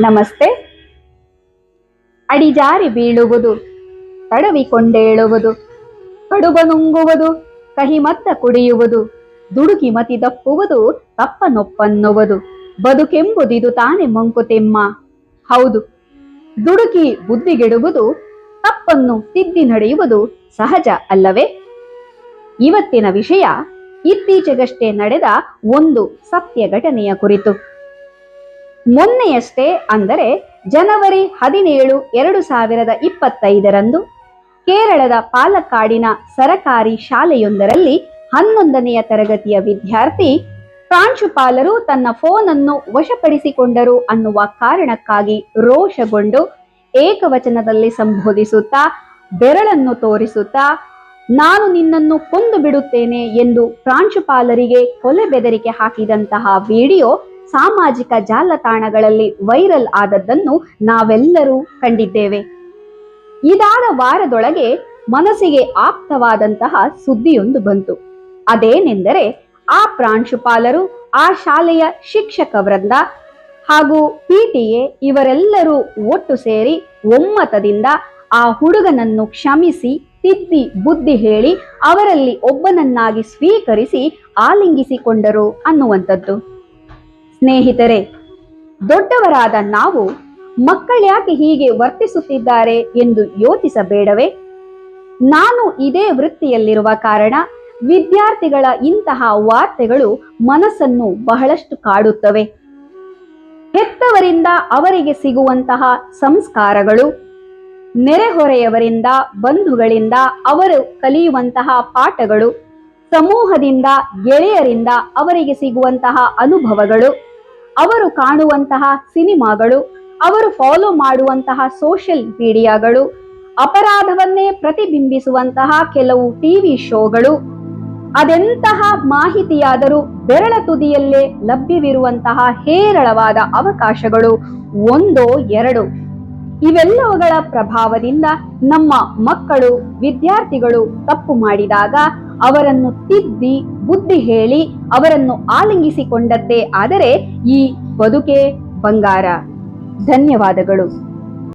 ನಮಸ್ತೆ. ಅಡಿಜಾರಿ ಬೀಳುವುದು ತಡವಿಕೊಂಡೇಳುವುದು ಕಡುಬ ನುಂಗುವುದು ಕಹಿಮತ್ತ ಕುಡಿಯುವುದು, ದುಡುಕಿ ಮತಿ ದಪ್ಪುವುದು, ತಪ್ಪನೊಪ್ಪನ್ನುವುದು ಬದುಕೆಂಬುದು ಬದುಕೆಂಬುದಿದು ತಾನೆ ಮಂಕುತಿಮ್ಮ. ಹೌದು, ದುಡುಕಿ ಬುದ್ಧಿಗೆಡುವುದು, ತಪ್ಪನ್ನು ತಿದ್ದಿ ನಡೆಯುವುದು ಸಹಜ ಅಲ್ಲವೇ? ಇವತ್ತಿನ ವಿಷಯ ಇತ್ತೀಚೆಗಷ್ಟೇ ನಡೆದ ಒಂದು ಸತ್ಯ ಘಟನೆಯ ಕುರಿತು. ಮೊನ್ನೆಯಷ್ಟೇ ಅಂದರೆ ಜನವರಿ ಹದಿನೇಳು ಎರಡು ಸಾವಿರದ ಇಪ್ಪತ್ತೈದರಂದು ಕೇರಳದ ಪಾಲಕ್ಕಾಡಿನ ಸರಕಾರಿ ಶಾಲೆಯೊಂದರಲ್ಲಿ ಹನ್ನೊಂದನೆಯ ತರಗತಿಯ ವಿದ್ಯಾರ್ಥಿ ಪ್ರಾಂಶುಪಾಲರು ತನ್ನ ಫೋನ್ ಅನ್ನು ವಶಪಡಿಸಿಕೊಂಡರು ಅನ್ನುವ ಕಾರಣಕ್ಕಾಗಿ ರೋಷಗೊಂಡು ಏಕವಚನದಲ್ಲಿ ಸಂಬೋಧಿಸುತ್ತಾ, ಬೆರಳನ್ನು ತೋರಿಸುತ್ತಾ, ನಾನು ನಿನ್ನನ್ನು ಕೊಂದು ಬಿಡುತ್ತೇನೆ ಎಂದು ಪ್ರಾಂಶುಪಾಲರಿಗೆ ಕೊಲೆ ಬೆದರಿಕೆ ಹಾಕಿದಂತಹ ವಿಡಿಯೋ ಸಾಮಾಜಿಕ ಜಾಲತಾಣಗಳಲ್ಲಿ ವೈರಲ್ ಆದದ್ದನ್ನು ನಾವೆಲ್ಲರೂ ಕಂಡಿದ್ದೇವೆ. ಇದಾದ ವಾರದೊಳಗೆ ಮನಸ್ಸಿಗೆ ಆಪ್ತವಾದಂತಹ ಸುದ್ದಿಯೊಂದು ಬಂತು. ಅದೇನೆಂದರೆ, ಆ ಪ್ರಾಂಶುಪಾಲರು, ಆ ಶಾಲೆಯ ಶಿಕ್ಷಕ ವೃಂದ ಹಾಗೂ ಪಿಟಿಎ ಇವರೆಲ್ಲರೂ ಒಟ್ಟು ಸೇರಿ ಒಮ್ಮತದಿಂದ ಆ ಹುಡುಗನನ್ನು ಕ್ಷಮಿಸಿ, ತಿದ್ದಿ, ಬುದ್ಧಿ ಹೇಳಿ ಅವರಲ್ಲಿ ಒಬ್ಬನನ್ನಾಗಿ ಸ್ವೀಕರಿಸಿ ಆಲಿಂಗಿಸಿಕೊಂಡರು ಅನ್ನುವಂಥದ್ದು. ಸ್ನೇಹಿತರೆ, ದೊಡ್ಡವರಾದ ನಾವು ಮಕ್ಕಳ್ಯಾಕೆ ಹೀಗೆ ವರ್ತಿಸುತ್ತಿದ್ದಾರೆ ಎಂದು ಯೋಚಿಸಬೇಡವೇ? ನಾನು ಇದೇ ವೃತ್ತಿಯಲ್ಲಿರುವ ಕಾರಣ ವಿದ್ಯಾರ್ಥಿಗಳ ಇಂತಹ ವಾರ್ತೆಗಳು ಮನಸ್ಸನ್ನು ಬಹಳಷ್ಟು ಕಾಡುತ್ತವೆ. ಹೆತ್ತವರಿಂದ ಅವರಿಗೆ ಸಿಗುವಂತಹ ಸಂಸ್ಕಾರಗಳು, ನೆರೆಹೊರೆಯವರಿಂದ, ಬಂಧುಗಳಿಂದ ಅವರು ಕಲಿಯುವಂತಹ ಪಾಠಗಳು ಸಮೂಹದಿಂದ ಗೆಳೆಯರಿಂದ ಅವರಿಗೆ ಸಿಗುವಂತಹ ಅನುಭವಗಳು, ಅವರು ಕಾಣುವಂತಹ ಸಿನಿಮಾಗಳು, ಅವರು ಫಾಲೋ ಮಾಡುವಂತಹ ಸೋಷಿಯಲ್ ಮೀಡಿಯಾಗಳು ಅಪರಾಧವನ್ನೇ ಪ್ರತಿಬಿಂಬಿಸುವಂತಹ ಕೆಲವು ಟಿವಿ ಶೋಗಳು ಅದೆಂತಹ ಮಾಹಿತಿಯಾದರೂ ಬೆರಳ ತುದಿಯಲ್ಲೇ ಲಭ್ಯವಿರುವಂತಹ ಹೇರಳವಾದ ಅವಕಾಶಗಳು, ಒಂದೋ ಎರಡು. ಇವೆಲ್ಲವುಗಳ ಪ್ರಭಾವದಿಂದ ನಮ್ಮ ಮಕ್ಕಳು, ವಿದ್ಯಾರ್ಥಿಗಳು ತಪ್ಪು ಮಾಡಿದಾಗ ಅವರನ್ನು ತಿದ್ದಿ, ಬುದ್ಧಿ ಹೇಳಿ ಅವರನ್ನು ಆಲಿಂಗಿಸಿಕೊಂಡದ್ದೇ ಆದರೆ ಈ ಬದುಕೆ ಬಂಗಾರ. ಧನ್ಯವಾದಗಳು.